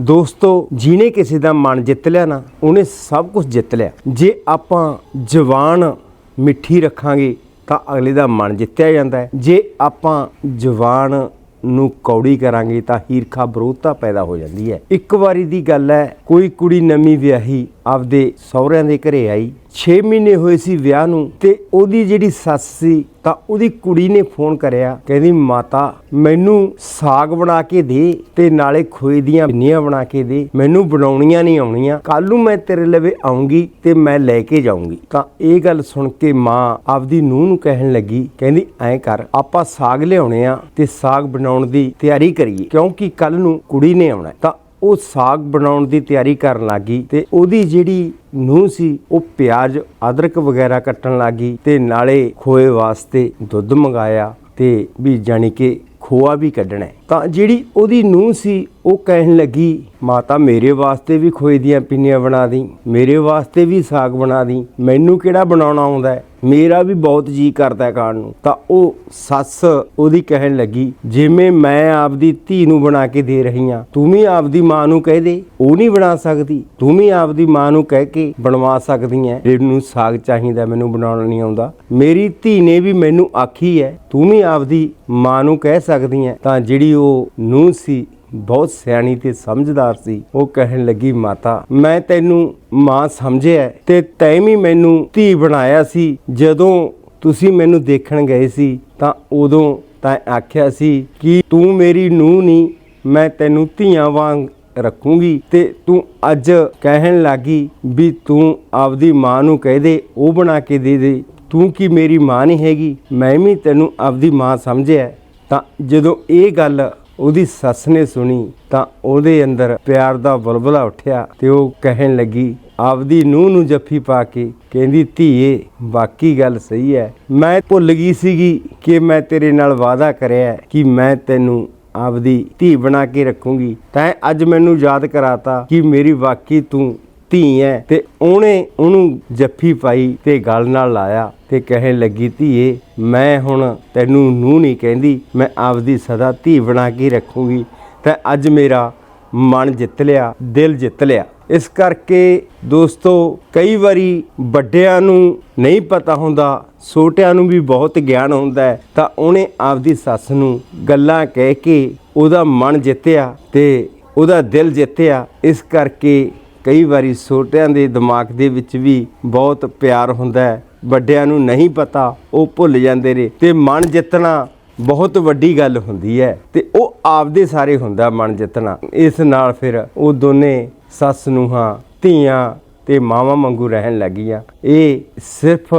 ਦੋਸਤੋ, ਜਿਹਨੇ ਕਿਸੇ ਦਾ ਮਨ ਜਿੱਤ ਲਿਆ ਨਾ, ਉਹਨੇ ਸਭ ਕੁਝ ਜਿੱਤ ਲਿਆ। ਜੇ ਆਪਾਂ ਜਵਾਨ ਮਿੱਠੀ ਰੱਖਾਂਗੇ, ਤਾਂ ਅਗਲੇ ਦਾ ਮਨ ਜਿੱਤਿਆ ਜਾਂਦਾ ਹੈ। ਜੇ ਆਪਾਂ ਜਵਾਨ ਨੂੰ ਕੌੜੀ ਕਰਾਂਗੇ, ਤਾਂ ਹੀਰਖਾ ਵਿਰੋਧਤਾ ਪੈਦਾ ਹੋ ਜਾਂਦੀ ਹੈ। ਇੱਕ ਵਾਰੀ ਦੀ ਗੱਲ ਹੈ, ਕੋਈ ਕੁੜੀ ਨਵੀਂ ਵਿਆਹੀ ਆਪਦੇ ਸਹੁਰਿਆਂ ਦੇ ਘਰੇ ਆਈ 6 ਮਹੀਨੇ ਹੋਏ ਸੀ ਵਿਆਹ ਨੂੰ ਤੇ ਉਹਦੀ ਜਿਹੜੀ ਸੱਸ ਸੀ ਤਾਂ ਉਹਦੀ ਕੁੜੀ ਨੇ ਫੋਨ ਕਰਿਆ, ਕਹਿੰਦੀ, ਮਾਤਾ, ਮੈਨੂੰ ਸਾਗ ਬਣਾ ਕੇ ਦੇ ਤੇ ਨਾਲੇ ਖੋਏ ਦੀਆਂ ਪਿੰਨੀਆਂ ਬਣਾ ਕੇ ਦੇ। ਮੈਨੂੰ ਬਣਾਉਣੀਆਂ ਨਹੀਂ ਆਉਣੀਆਂ। ਕੱਲ ਨੂੰ ਮੈਂ ਤੇਰੇ ਲਵੇ ਆਉਂਗੀ ਤੇ ਮੈਂ ਲੈ ਕੇ ਜਾਊਂਗੀ। ਤਾਂ ਇਹ ਗੱਲ ਸੁਣ ਕੇ ਮਾਂ ਆਪਦੀ ਨੂੰਹ ਨੂੰ ਕਹਿਣ ਲੱਗੀ, ਕਹਿੰਦੀ, ਐਂ ਕਰ, ਆਪਾਂ ਸਾਗ ਲਿਆਉਣੇ ਆ ਤੇ ਸਾਗ ਬਣਾਉਣ ਦੀ ਤਿਆਰੀ ਕਰੀਏ, ਕਿਉਂਕਿ ਕੱਲ ਨੂੰ ਕੁੜੀ ਨੇ ਆਉਣਾ ਤਾਂ ਉਹ ਸਾਗ ਬਣਾਉਣ ਦੀ ਤਿਆਰੀ ਕਰਨ ਲੱਗੀ ਤੇ ਉਹਦੀ ਜਿਹੜੀ ਨੂੰਹ ਸੀ, ਉਹ ਪਿਆਜ਼, ਅਦਰਕ ਵਗੈਰਾ ਕੱਟਣ ਲੱਗੀ ਤੇ ਨਾਲੇ ਖੋਏ ਵਾਸਤੇ ਦੁੱਧ ਮੰਗਾਇਆ ਤੇ ਵੀ ਜਾਣੀ ਕਿ ਖੋਆ ਵੀ ਕੱਢਣਾ ਤਾਂ ਜਿਹੜੀ ਉਹਦੀ ਨੂੰਹ ਸੀ, ਉਹ ਕਹਿਣ ਲੱਗੀ, ਮਾਤਾ, ਮੇਰੇ ਵਾਸਤੇ ਵੀ ਖੋਏ ਦੀਆਂ ਪਿੰਨੀਆਂ ਬਣਾ ਦੀ ਮੇਰੇ ਵਾਸਤੇ ਵੀ ਸਾਗ ਬਣਾ ਦੀ ਮੈਨੂੰ ਕਿਹੜਾ ਬਣਾਉਣਾ ਆਉਂਦਾ ਮੇਰਾ ਵੀ ਬਹੁਤ ਜੀ ਕਰਦਾ ਖਾਣ ਨੂੰ। ਤਾਂ ਉਹ ਸੱਸ ਉਹਦੀ ਕਹਿਣ ਲੱਗੀ, ਜਿਵੇਂ ਮੈਂ ਆਪਦੀ ਧੀ ਨੂੰ ਬਣਾ ਕੇ ਦੇ ਰਹੀ ਹਾਂ, ਤੂੰ ਵੀ ਆਪਦੀ ਮਾਂ ਨੂੰ ਕਹਿ ਦੇ। ਉਹ ਨਹੀਂ ਬਣਾ ਸਕਦੀ। ਤੂੰ ਵੀ ਆਪਦੀ ਮਾਂ ਨੂੰ ਕਹਿ ਕੇ ਬਣਵਾ ਸਕਦੀ ਐ ਇਹਨੂੰ ਸਾਗ ਚਾਹੀਦਾ ਮੈਨੂੰ ਬਣਾਉਣਾ ਨਹੀਂ ਆਉਂਦਾ। ਮੇਰੀ ਧੀ ਨੇ ਵੀ ਮੈਨੂੰ ਆਖੀ ਹੈ, ਤੂੰ ਵੀ ਆਪਦੀ ਮਾਂ ਨੂੰ ਕਹਿ ਸਕਦੀ ਐ ਤਾਂ ਜਿਹੜੀ ਉਹ ਨੂੰਹ ਸੀ, ਬਹੁਤ ਸਿਆਣੀ ਤੇ ਸਮਝਦਾਰ ਸੀ, ਉਹ ਕਹਿਣ ਲੱਗੀ, ਮਾਤਾ, ਮੈਂ ਤੈਨੂੰ ਮਾਂ ਸਮਝਿਆ ਤੇ ਤੈਂ ਵੀ ਮੈਨੂੰ ਧੀ ਬਣਾਇਆ ਸੀ। ਜਦੋਂ ਤੁਸੀਂ ਮੈਨੂੰ ਦੇਖਣ ਗਏ ਸੀ, ਤਾਂ ਉਦੋਂ ਤਾਂ ਆਖਿਆ ਸੀ ਕਿ ਤੂੰ ਮੇਰੀ ਨੂੰਹ ਨਹੀਂ ਮੈਂ ਤੈਨੂੰ ਧੀਆਂ ਵਾਂਗ ਰੱਖੂੰਗੀ ਤੇ ਤੂੰ ਅੱਜ ਕਹਿਣ ਲੱਗੀ ਵੀ ਤੂੰ ਆਪਦੀ ਮਾਂ ਨੂੰ ਕਹਿ ਦੇ, ਉਹ ਬਣਾ ਕੇ ਦੇ ਦੇ। ਤੂੰ ਕੀ ਮੇਰੀ ਮਾਂ ਨਹੀਂ ਹੈਗੀ? ਮੈਂ ਵੀ ਤੈਨੂੰ ਆਪਦੀ ਮਾਂ ਸਮਝਿਆ ਤਾਂ ਜਦੋਂ ਇਹ ਗੱਲ ਉਹਦੀ ਸੱਸ ਨੇ ਸੁਣੀ ਤਾਂ ਉਹਦੇ ਅੰਦਰ ਪਿਆਰ ਦਾ ਬੁਲਬੁਲਾ ਉੱਠਿਆ ਤੇ ਉਹ ਕਹਿਣ ਲੱਗੀ, ਆਪਦੀ ਨੂੰਹ ਨੂੰ ਜੱਫੀ ਪਾ ਕੇ ਕਹਿੰਦੀ, ਧੀਏ ਬਾਕੀ ਗੱਲ ਸਹੀ ਹੈ ਮੈਂ ਭੁੱਲ ਗਈ ਸੀਗੀ ਕਿ ਮੈਂ ਤੇਰੇ ਨਾਲ ਵਾਅਦਾ ਕਰਿਆ ਕਿ ਮੈਂ ਤੈਨੂੰ ਆਪਦੀ ਧੀ ਬਣਾ ਕੇ ਰੱਖੂੰਗੀ। ਤੈਂ ਅੱਜ ਮੈਨੂੰ ਯਾਦ ਕਰਾਤਾ ਕਿ ਮੇਰੀ ਵਾਕੀ ਤੂੰ ਧੀ ਐ ਤੇ ਉਹਨੇ ਉਹਨੂੰ ਜੱਫੀ ਪਾਈ ਤੇ ਗਲ ਨਾਲ ਲਾਇਆ ਤੇ ਕਹਿਣ ਲੱਗੀ, ਧੀਏ, ਮੈਂ ਹੁਣ ਤੈਨੂੰ ਨੂੰ ਨਹੀਂ ਕਹਿੰਦੀ, ਮੈਂ ਆਪਦੀ ਸਦਾ ਧੀ ਬਣਾ ਕੇ ਰੱਖੂੰਗੀ। ਤੇ ਅੱਜ ਮੇਰਾ ਮਨ ਜਿੱਤ ਲਿਆ, ਦਿਲ ਜਿੱਤ ਲਿਆ। ਇਸ ਕਰਕੇ ਦੋਸਤੋ, ਕਈ ਵਾਰੀ ਵੱਡਿਆਂ ਨੂੰ ਨਹੀਂ ਪਤਾ ਹੁੰਦਾ, ਛੋਟਿਆਂ ਨੂੰ ਵੀ ਬਹੁਤ ਗਿਆਨ ਹੁੰਦਾ ਹੈ। ਤਾਂ ਉਹਨੇ ਆਪਦੀ ਸੱਸ ਨੂੰ ਗੱਲਾਂ ਕਹਿ ਕੇ ਉਹਦਾ ਮਨ ਜਿੱਤਿਆ ਤੇ ਉਹਦਾ ਦਿਲ ਜਿੱਤਿਆ। ਇਸ ਕਰਕੇ ਕਈ ਵਾਰੀ ਛੋਟਿਆਂ ਦੇ ਦਿਮਾਗ ਦੇ ਵਿੱਚ ਵੀ ਬਹੁਤ ਪਿਆਰ ਹੁੰਦਾ ਹੈ। ਵੱਡਿਆਂ ਨੂੰ ਨਹੀਂ ਪਤਾ, ਉਹ ਭੁੱਲ ਜਾਂਦੇ ਨੇ ਤੇ ਮਨ ਜਿੱਤਣਾ ਬਹੁਤ ਵੱਡੀ ਗੱਲ ਹੁੰਦੀ ਹੈ ਤੇ ਉਹ ਆਪਦੇ ਸਾਰੇ ਹੁੰਦਾ ਮਨ ਜਿੱਤਣਾ। ਇਸ ਨਾਲ ਫਿਰ ਉਹ ਦੋਨੇ ਸੱਸ ਨੂੰਹਾਂ, ਧੀਆਂ ਤੇ ਮਾਵਾਂ ਵਾਂਗੂ ਰਹਿਣ ਲੱਗੀਆਂ। ਇਹ ਸਿਰਫ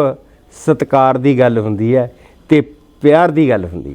ਸਤਕਾਰ ਦੀ ਗੱਲ ਹੁੰਦੀ ਹੈ ਤੇ ਪਿਆਰ ਦੀ ਗੱਲ ਹੁੰਦੀ ਹੈ।